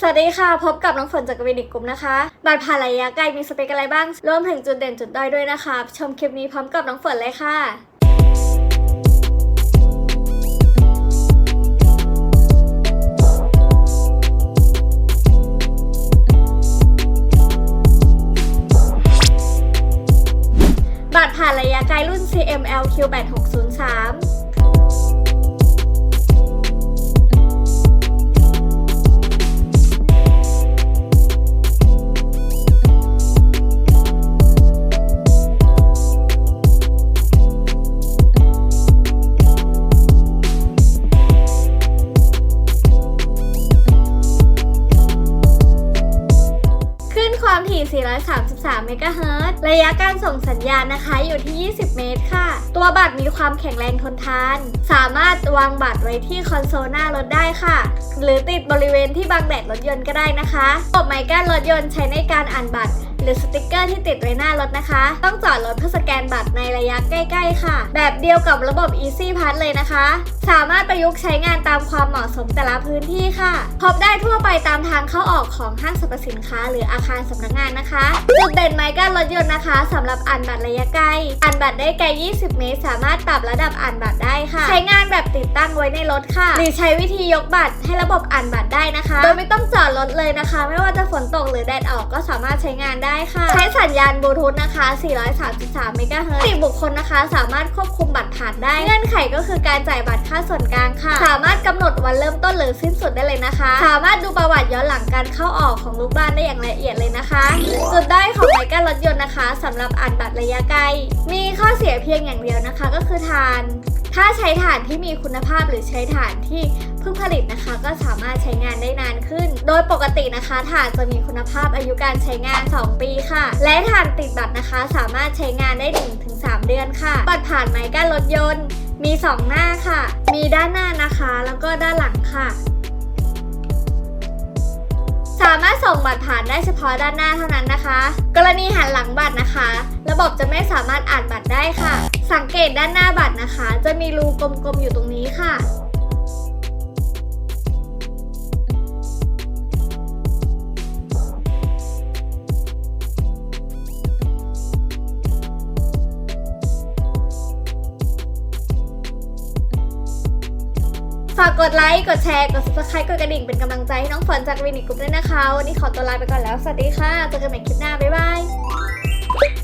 สวัสดีค่ะ พบกับน้องฝนจากวินิกกลุ่มนะคะบัตรผ่านระยะไกลมีสเปคอะไรบ้าง รวมถึงจุดเด่นจุดด้อยด้วยนะคะ ชมคลิปนี้พร้อมกับน้องฝนเลยค่ะบัตรผ่านระยะไกลรุ่น CMLQ8603 433 เมกะเฮิรตซ์ระยะการส่งสัญญาณนะคะอยู่ที่ 20 เมตรค่ะ ตัวบัตรมีความแข็งแรงทนทาน สามารถวางบัตรไว้ที่คอนโซลหน้ารถได้ค่ะ หรือติดบริเวณที่บังแดดรถยนต์ก็ได้นะคะระบบไมค์กั้นรถยนต์ใช้ในการอ่านบัตร หรือสติกเกอร์ที่ติดไว้หน้ารถนะคะ ต้องจอดรถเพื่อสแกนบัตรใน ระยะใกล้ๆค่ะ แบบเดียวกับระบบ Easy Pass เลยนะคะ สามารถประยุกต์ใช้งานตามความเหมาะสมแต่ละพื้นที่ค่ะพบได้ทั่วไปตามทางเข้าออกของห้างสรรพสินค้า หรืออาคารสำนักงานนะคะจุดเด่นไม้กั้นรถยนต์นะคะสำหรับอ่านบัตรระยะไกลอ่านบัตรได้ไกล 20 เมตร สามารถปรับระดับอ่านบัตรได้ค่ะ ใช้งานแบบติดตั้งไว้ในรถค่ะ หรือใช้วิธียกบัตรให้ระบบอ่านบัตรได้นะคะ โดยไม่ต้องจอดรถเลยนะคะ ไม่ว่าจะฝนตกหรือแดดออกก็สามารถใช้งานได้ค่ะ ใช้สัญญาณบลูทูธนะคะ 433 เมกะเฮิรตซ์ติบุคคลนะคะ สามารถควบคุมบัตรผ่านได้ เงื่อนไขก็คือการจ่ายบัตรค่าส่วนกลางค่ะ สามารถกำหนดวันเริ่มต้นหรือสิ้นสุดได้เลยนะคะ สามารถดูประวัติย้อนหลังการเข้าออกของลูกบ้านได้อย่างละเอียดเลยนะคะจุดด้อยของไมกั้นรถยนต์นะคะสำหรับอ่านบัตรระยะไกล มีข้อเสียเพียงอย่างเดียวนะคะ ก็คือทาน ถ้าใช้ถ่านที่มีคุณภาพหรือใช้ถ่านที่เพิ่งผลิตนะคะ ก็สามารถใช้งานได้นานขึ้น โดยปกตินะคะถ่านจะมีคุณภาพอายุการใช้งาน 2 ปีค่ะ และถ่านติดบัตรนะคะ สามารถใช้งานได้ 1-3 เดือนค่ะบัตรผ่านไม้กั้นรถยนต์ มี 2 หน้าค่ะ มีด้านหน้านะคะ แล้วก็ด้านหลังค่ะ สามารถส่งบัตรผ่านได้เฉพาะด้านหน้าเท่านั้นนะคะ กรณีหันหลังบัตรนะคะ ระบบจะไม่สามารถอ่านบัตรได้ค่ะ สังเกตด้านหน้าบัตรนะคะ จะมีรูกลมๆอยู่ตรงนี้ค่ะ ฝากกดไลค์กดแชร์กด subscribe กดกระดิ่งเป็นกำลังใจให้น้องฝนจากวินิกรุ๊ปด้วยนะคะ วันนี้ขอตัวลาไปก่อนแล้ว สวัสดีค่ะเจอกันใหม่คลิปหน้า บ๊ายบาย